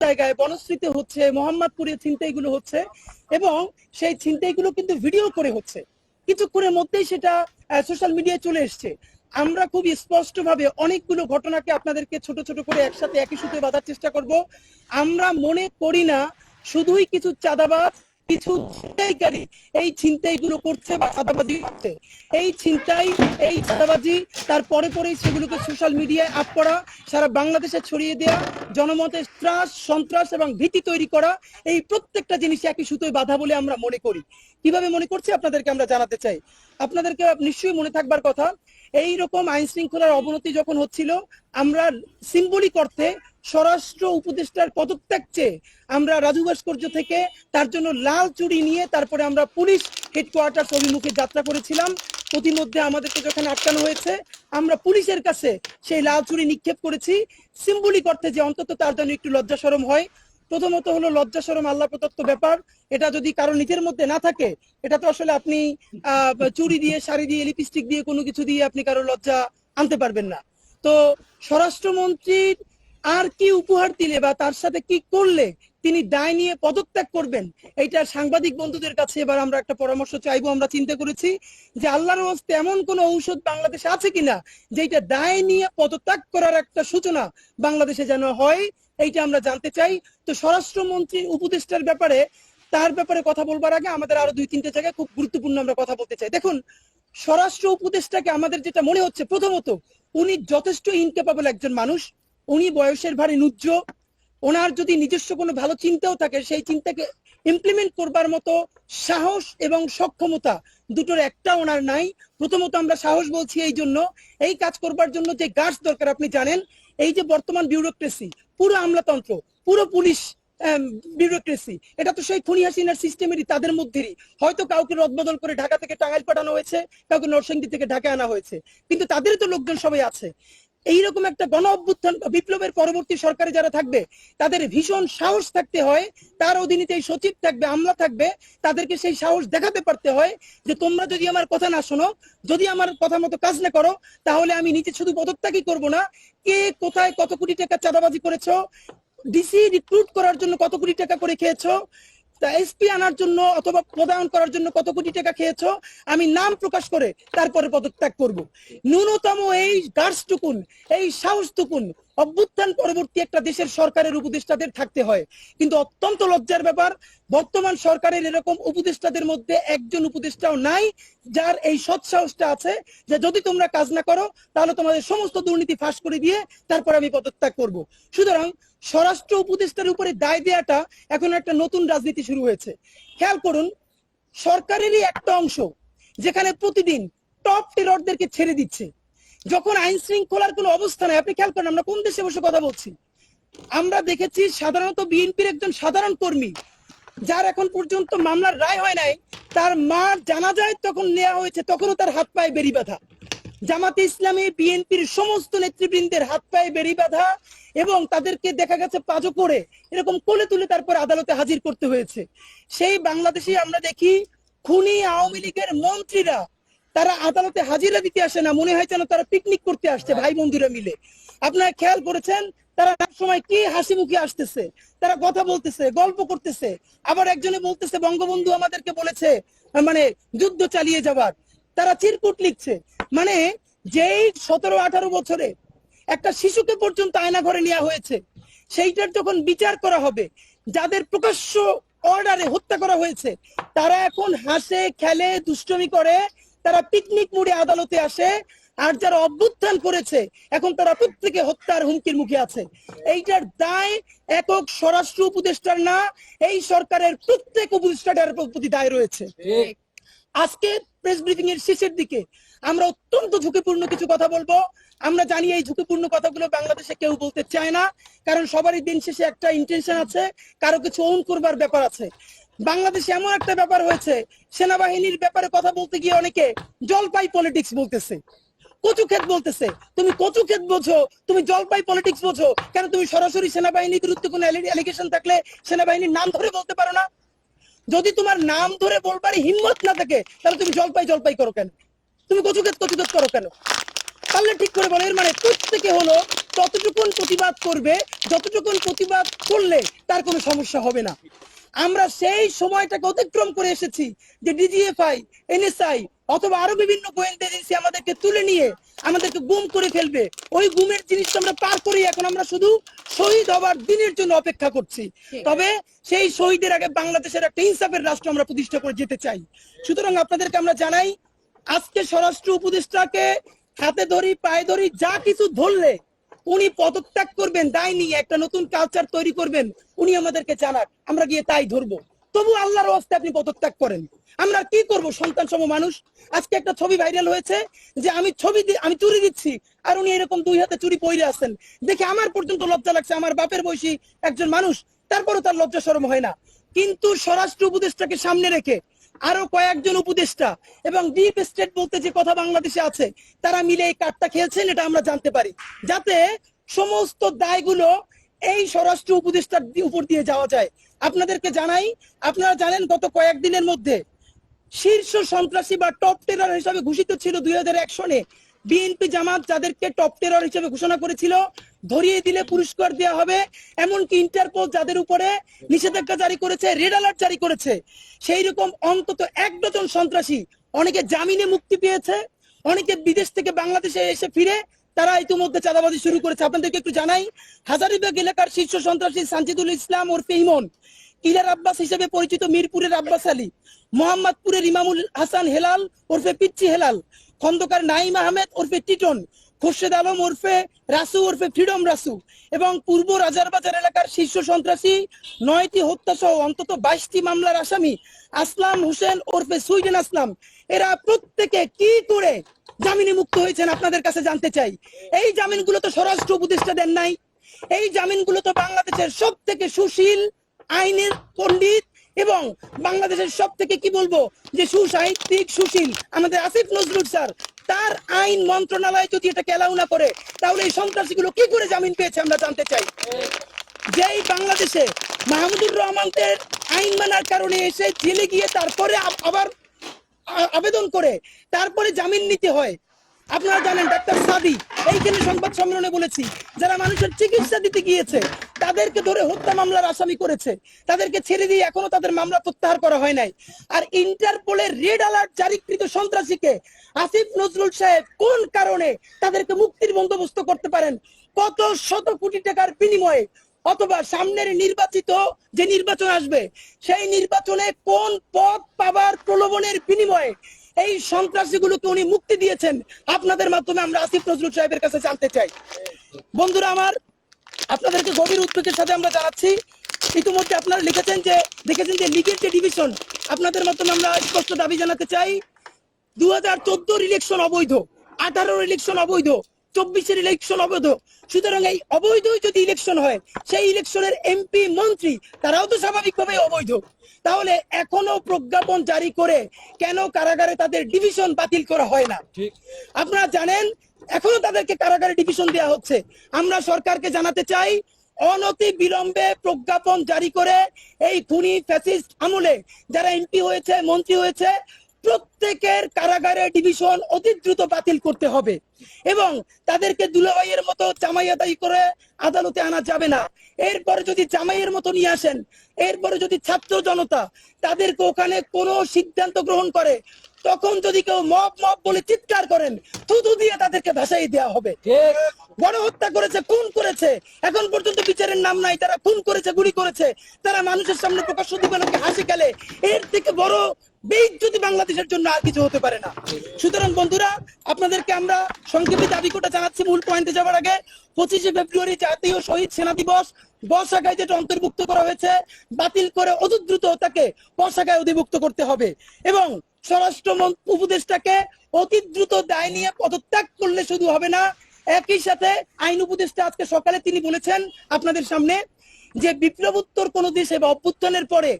জায়গায় বনশ্রীতে হচ্ছে, মোহাম্মদপুরে ছিনতাইগুলো হচ্ছে এবং সেই ছিনতাইগুলো কিন্তু ভিডিও করে হচ্ছে। কিছুক্ষণের মধ্যেই সেটা সোশ্যাল মিডিয়ায় চলে এসছে। আমরা খুব স্পষ্টভাবে অনেকগুলো ঘটনাকে আপনাদেরকে ছোট ছোট করে একসাথে একই সুতে বাঁধার চেষ্টা করব। আমরা মনে করি না, শুধুই কিছু চাঁদাবাজ কিছু ছিনতাইকারী এই ছিনতাইগুলো করছে বা চাঁদাবাজি করছে। এই ছিনতাই, এই চাঁদাবাজি, তার পরে পরেই সেগুলোকে সোশ্যাল মিডিয়ায় আপ করা, সারা বাংলাদেশে ছড়িয়ে দেওয়া জনমতে ত্রাস, সন্ত্রাস এবং ভীতি তৈরি করা, এই প্রত্যেকটা জিনিস একই সুতোয় বাধা বলে আমরা মনে করি। কীভাবে মনে করছি আপনাদেরকে আমরা জানাতে চাই? আপনাদেরকে নিশ্চয়ই মনে থাকবার কথা এই রকম আইন শৃঙ্খলার অবনতি যখন হচ্ছিল, আমরা সিম্বলিক অর্থে স্বরাষ্ট্র উপদেষ্টার পদত্যাগ চেয়ে আমরা রাজু ভাস্কর্য থেকে তার জন্য লাল চুড়ি নিয়ে তারপরে আমরা পুলিশ হেডকোয়ার্টার অভিমুখে যাত্রা করেছিলাম। প্রতিমধ্যে আমাদেরকে যখন আটকানো হয়েছে, আমরা পুলিশের কাছে সেই লাল চুড়ি নিক্ষেপ করেছি। সিম্বলিক অর্থে যে অন্তত তার জন্য একটু লজ্জা সরম হয় প্রথমত হলো লজ্জা সরম আল্লাহ প্রদত্ত ব্যাপার। এটা যদি কারও নিজের মধ্যে না থাকে, এটা তো আসলে আপনি চুরি দিয়ে, শাড়ি দিয়ে লিপস্টিক দিয়ে কোনো কিছু দিয়ে আপনি কারও লজ্জা আনতে পারবেন না। তো স্বরাষ্ট্রমন্ত্রীর আর কি উপহার দিলে বা তার সাথে কি করলে তিনি দায় নিয়ে পদত্যাগ করবেন। এইটা সাংবাদিক বন্ধুদের কাছে এবার আমরা একটা পরামর্শ চাইব, আমরা চিন্তা করেছি যে আল্লাহর হস্তে এমন কোন ঔষধ বাংলাদেশে আছে কিনা যেটা দায় নিয়ে পদত্যাগ করার একটা সূচনা বাংলাদেশে যেন হয়, এইটা আমরা জানতে চাই। তো স্বরাষ্ট্রমন্ত্রীর উপদেষ্টার ব্যাপারে, তার ব্যাপারে কথা বলবার আগে আমাদের আরও দুই, তিনটে জায়গায় খুব গুরুত্বপূর্ণ আমরা কথা বলতে চাই। দেখুন, স্বরাষ্ট্র উপদেষ্টাকে আমাদের যেটা মনে হচ্ছে, প্রথমত, উনি যথেষ্ট ইনকেপাবল একজন মানুষ। উনি বয়সের ভারে নুজ্জ ওনার যদি নিজস্ব কোনো ভালো চিন্তাও থাকে, সেই চিন্তাকে ইমপ্লিমেন্ট করবার মতো সাহস এবং সক্ষমতা দুটোর একটা ওনার নাই। প্রথমত আমরা সাহস বলছি এই জন্য। এই কাজ করবার জন্য যে গার্ডস দরকার, আপনি জানেন, এই যে বর্তমান বিউরোক্রেসি পুরো আমলাতন্ত্র, পুরো পুলিশ বিউরোক্রেসি এটা তো সেই খুনি হাসিনার সিস্টেমেরই তাদের মধ্যেরই। হয়তো কাউকে রদবদল করে ঢাকা থেকে টাঙ্গাইল পাঠানো হয়েছে, কাউকে নরসিংদী থেকে ঢাকা আনা হয়েছে। কিন্তু তাদের তো লোকজন সবাই আছে। এইরকম একটা গণ অভ্যুত্থান বিপ্লবের পরবর্তী সরকারে যারা থাকবে, তাদের ভীষণ সাহস থাকতে হয়। তার অধীনে এই সচিব থাকবে, আমলা থাকবে। তাদেরকে সেই সাহস দেখাতে পারতে হয় যে, তোমরা যদি আমার কথা না শোনো, যদি আমার কথা মতো কাজ না করো, তাহলে আমি নিজে শুধু পদত্যাগই করব না। কে কোথায় কত কোটি টাকা চাঁদাবাজি করেছ? ডিসি রিক্রুট করার জন্য কত কোটি টাকা করে খেয়েছো? তা এসপি আনার জন্য অথবা পদায়ন করার জন্য কত কোটি টাকা খেয়েছো? আমি নাম প্রকাশ করে তারপরে পদত্যাগ করব। ন্যূনতম এই গার্ডস টুকুন এই সাহস টুকুন অভ্যুত্থান পরবর্তী একটা দেশের সরকারের উপদেষ্টাদের থাকতে হয়। কিন্তু অত্যন্ত লজ্জার ব্যাপার, বর্তমান সরকারের এরকম উপদেষ্টাদের মধ্যে একজন উপদেষ্টাও নাই, যার এই সৎ সাহসটা আছে যে যদি তোমরা কাজ না করো, তাহলে তোমাদের সমস্ত দুর্নীতি ফাঁস করে দিয়ে তারপর আমি পদত্যাগ করব। সুতরাং স্বরাষ্ট্র উপদেষ্টার উপরে দায় দেওয়াটা এখন একটা নতুন রাজনীতি শুরু হয়েছে। খেয়াল করুন, সরকারেরই একটা অংশ যেখানে প্রতিদিন টপ টেররদেরকে ছেড়ে দিচ্ছে। যখন আইন শৃঙ্খলার কোনো অবস্থা নাই, আপনি খেয়াল করেন আমরা কোন দেশে বসে কথা বলছি? আমরা দেখেছি সাধারণত বিএনপির একজন সাধারণ কর্মী, যার এখন পর্যন্ত মামলার রায় হয় নাই, তার মা জানা যায় তখন নেওয়া হয়েছে, তখনও তার হাত পায়ে বেরি বাঁধা। জামাতে ইসলামী বিএনপির সমস্ত নেতৃবৃন্দের হাত পায়ে বেরি বাঁধা এবং তাদেরকে দেখা গেছে পাজো করে এরকম কোলে তুলে তারপর আদালতে হাজির করতে হয়েছে। সেই বাংলাদেশে আমরা দেখি খুনি আওয়ামী লীগের মন্ত্রীরা তারা আদালতে হাজিরা দিতে আসে না, মনে হয় যেন তারা পিকনিক করতে আসছে ভাই বন্ধুরা মিলে। আপনারা খেয়াল করেছেন তারা এক সময় কি হাসি মুখে আসতেছে? তারা কথা বলতেছে, গল্প করতেছে। আবার একজনে বলতেছে, বঙ্গবন্ধু আমাদেরকে বলেছে মানে যুদ্ধ চালিয়ে যাবার। তারা চিরকুট লিখছে। মানে যেই সতেরো, আঠারো বছরে একটা শিশুকে পর্যন্ত আয়না ঘরে নেওয়া হয়েছে, সেইটার যখন বিচার করা হবে, যাদের প্রকাশ্য অর্ডারে হত্যা করা হয়েছে, তারা এখন হাসে, খেলে, দুষ্টমি করে, তারা পিকনিক মুড়ে আদালতে আসে, আর যারা অভ্যুত্থান করেছে, এখন তারা প্রত্যেকে হত্যার হুমকির মুখে আছে। এইটার দায় একক স্বরাষ্ট্র উপদেষ্টার না, এই সরকারের প্রত্যেক উপদেষ্টার প্রতি দায় রয়েছে। আজকে প্রেস ব্রিফিং এর শেষের দিকে আমরা অত্যন্ত ঝুঁকিপূর্ণ কিছু কথা বলব। আমরা জানি এই ঝুঁকিপূর্ণ কথাগুলো বাংলাদেশে কেউ বলতে চায় না, কারণ সবারই দিন শেষে একটা ইন্টেনশন আছে, কারও কিছু ওন করবার ব্যাপার আছে। বাংলাদেশে এমন একটা ব্যাপার হয়েছে, সেনাবাহিনীর ব্যাপারে কথা বলতে গিয়ে অনেকে জলপাই পলিটিক্স বলতেছে। কচু ক্ষেত বলতেছে, তুমি কচু ক্ষেত বোঝো, তুমি জলপাই পলিটিক্স বোঝো, কেন তুমি সরাসরি সেনাবাহিনীর বিরুদ্ধে কোনো অ্যালিগেশন থাকলে সেনাবাহিনীর নাম ধরে বলতে পারো না? যদি তোমার নাম ধরে বলবার হিম্মত না থাকে, তাহলে তুমি জলপাই জলপাই করো কেন? তুমি কচুক্ষেত কচুক্ষেত করো কেন? তাহলে ঠিক করে বলো, এর মানে প্রত্যেকে হলো ততটুকুন প্রতিবাদ করবে, যতটুকুন প্রতিবাদ করলে তার কোনো সমস্যা হবে না। আমরা সেই সময়টাকে অতিক্রম করে এসেছি যে ডিজিএফআই এনএসআই অথবা আরও বিভিন্ন গোয়েন্দা এজেন্সি আমাদেরকে তুলে নিয়ে আমাদেরকে গুম করে ফেলবে। ওই গুমের জিনিসটা আমরা পার করি এখন আমরা শুধু শহীদ হবার দিনের জন্য অপেক্ষা করছি। তবে সেই শহীদের আগে বাংলাদেশের একটা ইনসাফের রাষ্ট্র আমরা প্রতিষ্ঠা করে যেতে চাই। সুতরাং আপনাদেরকে আমরা জানাই আজকে স্বরাষ্ট্র উপদেষ্টাকে হাতে ধরি পায়ে ধরি যা কিছু ধরলে উনি পদত্যাগ করবেন দায় নিয়ে একটা নতুন কালচার তৈরি করবেন, উনি আমাদেরকে জানাক, আমরা গিয়ে তাই ধরবো। তবু আল্লাহর হস্তে আপনি পদত্যাগ করেন। আমরা কি করব সন্তান সম মানুষ? আজকে একটা ছবি ভাইরাল হয়েছে যে আমি ছবি আমি চুরি দিচ্ছি, আর উনি এরকম দুই হাতে চুরি পইরে আছেন। দেখে আমার পর্যন্ত লজ্জা লাগছে, আমার বাপের বয়সী একজন মানুষ, তারপরও তার লজ্জা সরম হয় না। কিন্তু স্বরাষ্ট্র উপদেষ্টাকে সামনে রেখে আরও কয়েকজন উপদেষ্টা এবং ডিপ স্টেট বলতে যে কথা বাংলাদেশে আছে, তারা মিলে এই কার্ডটা খেলছেন, এটা আমরা জানতে পারি। যাতে সমস্ত দায়গুলো এই স্বরাষ্ট্র উপদেষ্টার উপর দিয়ে যাওয়া যায়। আপনাদেরকে জানাই, আপনারা জানেন গত কয়েকদিনের মধ্যে শীর্ষ সন্ত্রাসী বা টপ টেরার হিসাবে ঘোষিত ছিল দুই হাজার এক সনে। বিএনপি জামাত যাদেরকে টপ টেরর হিসেবে ঘোষণা করেছিল, ধরিয়ে দিলে পুরস্কার দেওয়া হবে। এমনকি ইন্টারপোল যাদের উপরে নিষেধাজ্ঞা জারি করেছে রেড অ্যালার্ট জারি করেছে সেই রকম অন্তত এক ডজন সন্ত্রাসী অনেকে জামিনে মুক্তি পেয়েছে, অনেকে বিদেশ থেকে বাংলাদেশে এসে ফিরে, তারা ইতিমধ্যে চাঁদাবাজি শুরু করেছে। আপনাদেরকে একটু জানাই, হাজারিবাগ এলাকার শীর্ষ সন্ত্রাসী সানজিদুল ইসলাম ওরফে ইমন ইলার আব্বাস হিসেবে পরিচিত মিরপুরের আব্বাস আলী, মোহাম্মদপুরের ইমামুল হাসান হেলাল ওরফে পিচ্চি হেলাল খন্দকার নাইম আহমেদ ওরফে টিটন, খোরশেদ আলম ওরফে রাসু, ওরফে ফ্রিডম রাসু এবং পূর্ব রাজারবাজার এলাকার শীর্ষ সন্ত্রাসী, নয়টি হত্যা সহ অন্তত বাইশটি মামলার আসামি আসলাম হোসেন ওরফে সুইডেন আসলাম। এরা প্রত্যেকে কি করে জামিনে মুক্ত হয়েছেন আপনাদের কাছে জানতে চাই। এই জামিনগুলো তো স্বরাষ্ট্র উপদেষ্টা দেন নাই। এই জামিনগুলো তো বাংলাদেশের সব থেকে সুশীল আইনের পণ্ডিত এবং বাংলাদেশের সব থেকে কি বলব, যে সুসাহিত্যিক সুশীল আমাদের আসিফ নজরুল স্যার, তার আইন মন্ত্রণালয় যদি এটাকে অ্যালাউ না করে, তাহলে এই সন্ত্রাসীগুলো কি করে জামিন পেয়েছে আমরা জানতে চাই। যেই বাংলাদেশে মাহমুদুর রহমানদের আইন মানার কারণে এসে জেলে গিয়ে তারপরে আবার আবেদন করে, তারপরে জামিন নিতে হয়। আপনারা জানেন ডাক্তার সাদি, এইখানে সংবাদ সম্মেলনে বলেছি, যারা মানুষের চিকিৎসা দিতে গিয়েছে তাদেরকে ধরে হত্যা মামলার আসামি করেছে। তাদেরকে ছেড়ে দিয়ে এখনও তাদের মামলা প্রত্যাহার করা হয় নাই। আর ইন্টারপোলের রেড অ্যালার্ট জারিকৃত সন্ত্রাসীকে আসিফ নজরুল সাহেব কোন কারণে তাদেরকে মুক্তির বন্দোবস্ত করতে পারেন? কত শত কোটি টাকার বিনিময়ে অথবা সামনের নির্বাচিত যে নির্বাচন আসবে, সেই নির্বাচনে কোন পদ পাবার প্রলোভনের বিনিময়ে এই সন্ত্রাসীগুলোকে উনি মুক্তি দিয়েছেন? আপনাদের মাধ্যমে আমরা আসিফ নজরুল সাহেবের কাছে জানতে চাই। বন্ধুরা আমার আপনাদেরকে গভীর উদ্বেগের সাথে আমরা জানাচ্ছি। ইতিমধ্যে আপনারা লিখেছেন যে, দেখেছেন যে লিগের যে ডিভিশন আপনাদের মাধ্যমে আমরা স্পষ্ট দাবি জানাতে চাই। দু হাজার ইলেকশন অবৈধ, আঠারোর ইলেকশন অবৈধ চব্বিশের ইলেকশন অবৈধ সুতরাং এই অবৈধ যদি ইলেকশন হয় সেই ইলেকশনের এমপি মন্ত্রী তারাও তো স্বাভাবিকভাবে অবৈধ। তাহলে এখনও প্রজ্ঞাপন জারি করে কেন কারাগারে তাদের ডিভিশন বাতিল করা হয় না? আপনারা জানেন এখনও তাদেরকে কারাগারে ডিভিশন দেওয়া হচ্ছে। আমরা সরকারকে জানাতে চাই অনতি বিলম্বে প্রজ্ঞাপন জারি করে এই খুনি ফ্যাসিস্ট আমলে যারা এমপি হয়েছে মন্ত্রী হয়েছে প্রত্যেকের কারাগারে ডিভিশন অতি দ্রুত বাতিল করতে হবে। এবং তাদেরকে দুলাভাইয়ের মতো জামাইয়াদাই করে আদালতে আনা যাবে না। এরপরে যদি জামাইয়ের মতো নিয়ে আসেন এরপরে যদি ছাত্র জনতা তাদেরকে ওখানে কোনো সিদ্ধান্ত গ্রহণ করে তখন যদি কেউ মব মব বলে চিৎকার করেন থুতু দিয়ে তাদেরকে ভাসাই দেওয়া হবে। গণহত্যা করেছে খুন করেছে। এখন পর্যন্ত বিচারের নাম নাই তারা খুন করেছে গুলি করেছে। তারা মানুষের সামনে প্রকাশ্য দিবানকে হাসি খেলে। এর থেকে বড় বেইজ্জতি বাংলাদেশের জন্য আর কিছু হতে পারে না। সুতরাং বন্ধুরা, আপনাদেরকে আমরা সংক্ষেপে দাবি করে জানাচ্ছি। মূল পয়েন্টে যাওয়ার আগে পঁচিশে ফেব্রুয়ারি জাতীয় শহীদ সেনা দিবস বর্ষাকায় যেটা অন্তর্ভুক্ত করা হয়েছে, বাতিল করে অতি দ্রুত তাকে বর্ষাকায় অধিভুক্ত করতে হবে এবং স্বরাষ্ট্র উপদেষ্টাকে অতি দ্রুত দায় নিয়ে পদত্যাগ করলে শুধু হবে না, একই সাথে আইন উপদেষ্টা আজকে সকালে তিনি বলেছেন আপনাদের সামনে যে বিপ্লবোত্তর কোন দেশে বা অভ্যুত্থানের পরে